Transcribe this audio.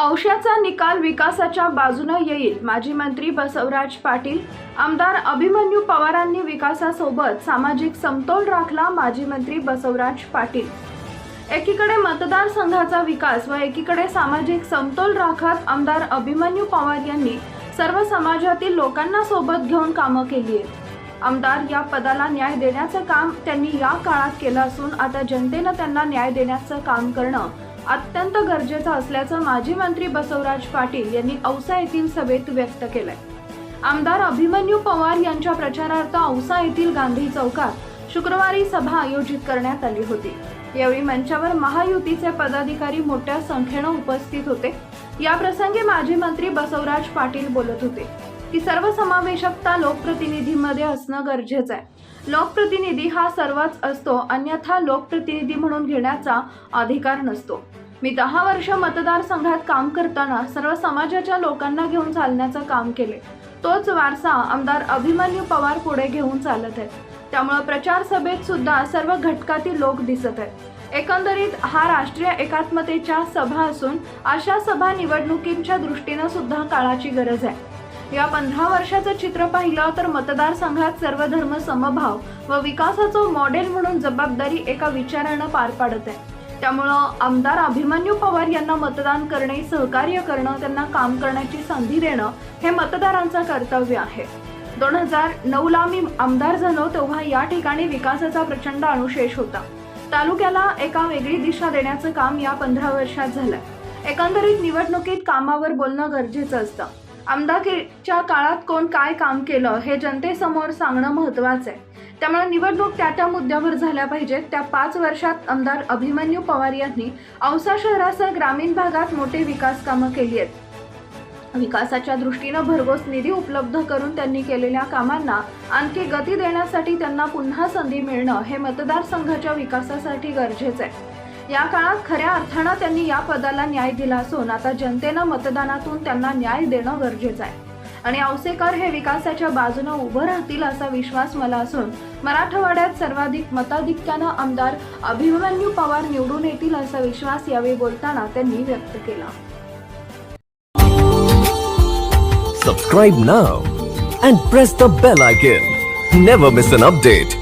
अंशाचा निकाल विकासाच्या बाजूनं येईल. माजी मंत्री बसवराज पाटील आमदार अभिमन्यू पवारांनी विकासासोबत सामाजिक समतोल राखला माजी मंत्री बसवराज पाटील. एकीकडे मतदारसंघाचा विकास व एकीकडे सामाजिक समतोल राखत आमदार अभिमन्यू पवार यांनी सर्व समाजातील लोकांना सोबत घेऊन कामं केली आहेत. आमदार या पदाला न्याय देण्याचं काम त्यांनी या काळात केलं असून आता जनतेनं त्यांना न्याय देण्याचं काम करणं अत्यंत गरजेचं असल्याचं माजी मंत्री बसवराज पाटील यांनी औसा येथील सभेत व्यक्त केलंय. आमदार अभिमन्यू पवार यांच्या प्रचारार्थ औसा येथील गांधी चौकात शुक्रवारी सभा आयोजित करण्यात आली होती. यावेळी मंचावर महायुतीचे पदाधिकारी मोठ्या संख्येनं उपस्थित होते. या प्रसंगी माजी मंत्री बसवराज पाटील बोलत होते की सर्वसमावेशकता लोकप्रतिनिधीमध्ये असणं गरजेचं आहे. लोकप्रतिनिधी हा सर्वच असतो अन्यथा लोकप्रतिनिधी म्हणून घेण्याचा अधिकार नसतो. मी दहा वर्ष मतदारसंघात काम करताना सर्व समाजाच्या लोकांना घेऊन चालण्याचं काम केले. तोच वारसा आमदार अभिमन्यू पवार पुढे घेऊन चालत आहेत. त्यामुळं प्रचार सभेत सुद्धा सर्व घटकातील लोक दिसत आहेत. एकंदरीत हा राष्ट्रीय एकात्मतेच्या सभा असून अशा सभा निवडणुकींच्या दृष्टीनं सुद्धा काळाची गरज आहे. या पंधरा वर्षाचं चित्र पाहिलं तर मतदारसंघात सर्व धर्म समभाव व विकासाचं मॉडेल म्हणून जबाबदारी एका विचारानं पार पाडत आहे. त्यामुळं आमदार अभिमन्यू पवार यांना मतदान करणे सहकार्य करणं त्यांना काम करण्याची संधी देणं हे मतदारांचं कर्तव्य आहे. दोन हजार नऊला मी आमदार झालो तेव्हा या ठिकाणी विकासाचा प्रचंड अनुशेष होता. तालुक्याला एका वेगळी दिशा देण्याचं काम या पंधरा वर्षात झालंय. एकंदरीत निवडणुकीत कामावर बोलणं गरजेचं असतं. आमदारकीच्या काळात कोण काय काम केलं हे जनतेसमोर सांगणं महत्वाचं आहे. त्यामुळे निवडणूक त्या त्या मुद्द्यावर झाल्या पाहिजेत. त्या पाच वर्षात आमदार अभिमन्यू पवार यांनी औसा शहरासह ग्रामीण भागात मोठे विकास कामं केली आहेत. विकासाच्या दृष्टीनं भरघोस निधी उपलब्ध करून त्यांनी केलेल्या कामांना आणखी गती देण्यासाठी त्यांना पुन्हा संधी मिळणं हे मतदारसंघाच्या विकासासाठी गरजेचं आहे. या काळात खऱ्या अर्थानं त्यांनी या पदाला न्याय दिला असून आता जनतेनं मतदानातून त्यांना न्याय देणं गरजेचं आहे. आणि औसेकर हे विकासाच्या बाजूनं उभं राहतील असा विश्वास मला असून मराठवाड्यात सर्वाधिक मताधिक्यानं आमदार अभिमन्यू पवार निवडून येतील असा विश्वास यावेळी बोलताना त्यांनी व्यक्त केला. Subscribe now and press the bell icon never miss an update